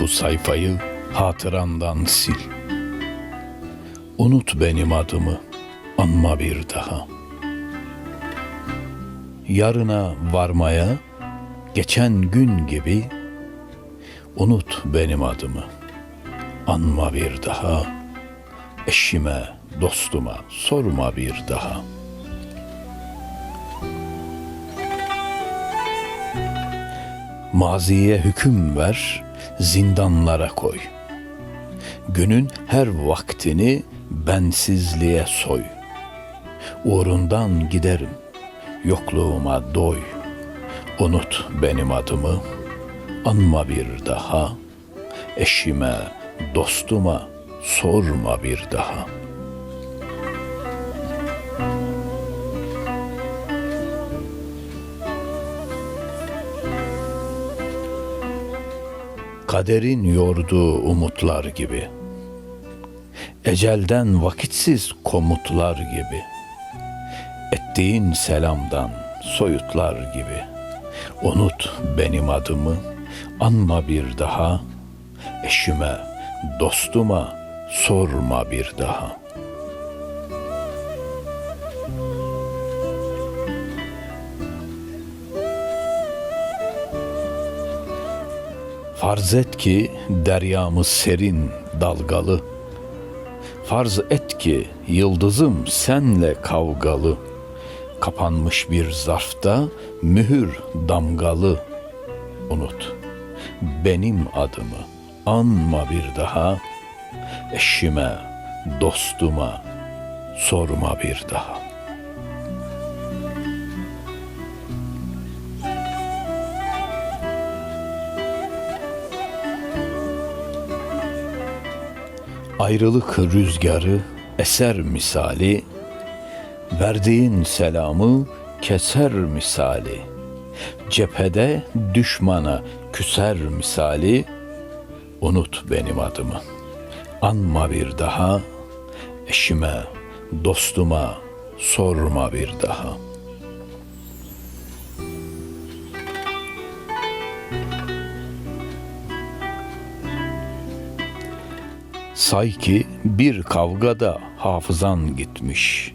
Bu sayfayı, hatırandan sil. Unut benim adımı, anma bir daha. Yarına varmaya, geçen gün gibi, unut benim adımı, anma bir daha. Eşime, dostuma sorma bir daha. Maziye hüküm ver, zindanlara koy. Günün her vaktini bensizliğe soy. Uğrundan giderim, yokluğuma doy. Unut benim adımı, anma bir daha. Eşime, dostuma sorma bir daha.'' Kaderin yorduğu umutlar gibi. Ecelden vakitsiz komutlar gibi. Ettiğin selamdan soyutlar gibi. Unut benim adımı, anma bir daha. Eşime, dostuma sorma bir daha.'' Farz et ki deryamız serin, dalgalı. Farz et ki yıldızım senle kavgalı. Kapanmış bir zarfta mühür damgalı. Unut benim adımı anma bir daha. Eşime, dostuma sorma bir daha.'' Ayrılık rüzgarı eser misali, verdiğin selamı keser misali, cephede düşmana küser misali, unut benim adımı, anma bir daha, eşime, dostuma sorma bir daha.'' Say ki bir kavgada hafızan gitmiş.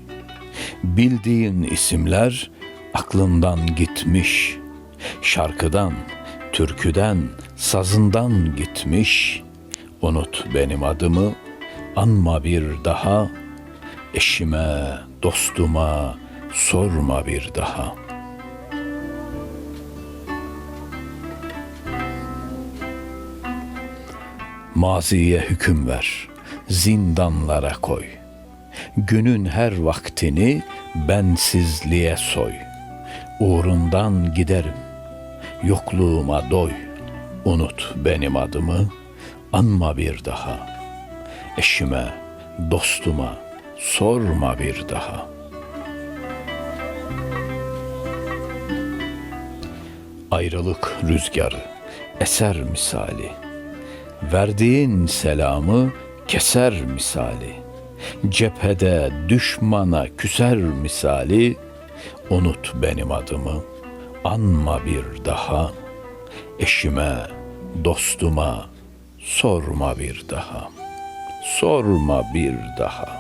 Bildiğin isimler aklından gitmiş. Şarkıdan, türküden, sazından gitmiş. Unut benim adımı, anma bir daha. Eşime, dostuma sorma bir daha.'' Maziye hüküm ver, zindanlara koy. Günün her vaktini bensizliğe soy. Uğrundan giderim, yokluğuma doy. Unut benim adımı, anma bir daha. Eşime, dostuma sorma bir daha. Ayrılık rüzgarı, eser misali.'' Verdiğin selamı keser misali. Cephede düşmana küser misali. Unut benim adımı, anma bir daha. Eşime, dostuma sorma bir daha. Sorma bir daha.